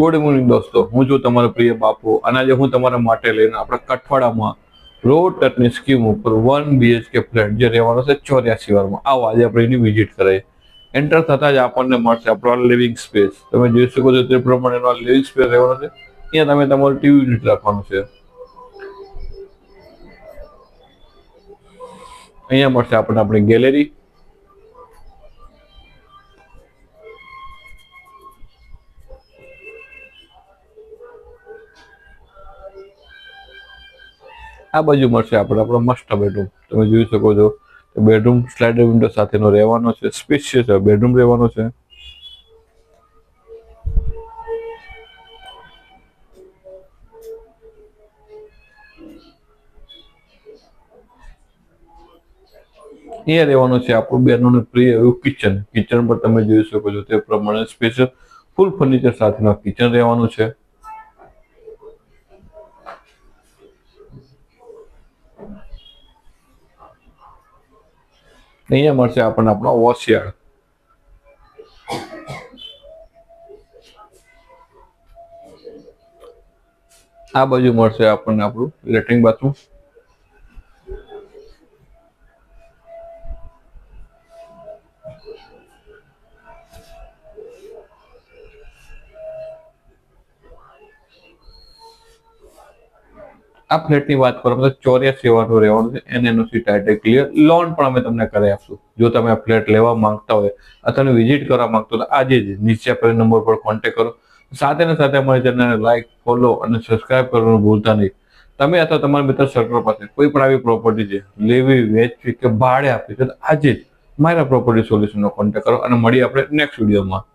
Good morning દોસ્તો. હું છું તમારો પ્રિય બાપુ. અને આજે હું તમારા માટે લઈને આપણા કઠવાડામાં રો ટચની સ્કીમ ઉપર વન બીએચકે ફ્લેટ જે રહેવાનો છે ચોર્યાસી વારમાં. આવો આજે આપણે એની વિઝિટ કરીએ. એન્ટર થતાં જ આપણને મળશે આપણો લિવિંગ સ્પેસ તમે જોઈ શકો છો તે પ્રમાણેનો લિવિંગ સ્પેસ રહેવાનો છે. અહીંયા તમે તમારું ટીવી યુનિટ રાખવાનું છે. અહીંયા મળશે આપણને આપણી ગેલેરી આ બાજુ મળશે આપણે, આપણો મસ્ત બેડરૂમ તમે જોઈ શકો છો બેડરૂમ સ્લાઇડર વિન્ડો સાથેનો રહેવાનો છે સ્પેશિયસ બેડરૂમ રહેવાનો છે. અહીંયા રહેવાનું છે આપણું બહેનોને પ્રિય એવું કિચન કિચન પર તમે જોઈ શકો છો તે પ્રમાણે સ્પેશિયલ ફૂલ ફર્નિચર સાથેનું કિચન રહેવાનું છે. અહીંયા મળશે આપણને આપણો વોશિયાળ આ બાજુ મળશે આપણને આપણું લેટ્રિન બાથરૂમ આ ફ્લેટની વાત કરો તો ચોર્યાસી વારનું રહેવાનું છે, એનએનઓસી ટાઈટે ક્લિયર લોન પણ અમે તમને કરી આપશું. જો તમે આ ફ્લેટ લેવા માંગતા હોય અથવા વિઝિટ કરવા માંગતો હોય, તો આજે જ નીચે આપેલ નંબર પર કોન્ટેક કરો. સાથે સાથે અમારી ચેનલને લાઈક ફોલો અને સબસ્ક્રાઇબ કરવાનું ભૂલતા નહીં. તમે અથવા તમારા મિત્ર સર્કલ પાસે કોઈ પણ આવી પ્રોપર્ટી છે, લેવી, વેચવી કે ભાડે આપવી છે, તો આજે જ મારા પ્રોપર્ટી સોલ્યુશનનો કોન્ટેક્ટ કરો અને મળીએ આપણે નેક્સ્ટ વિડીયોમાં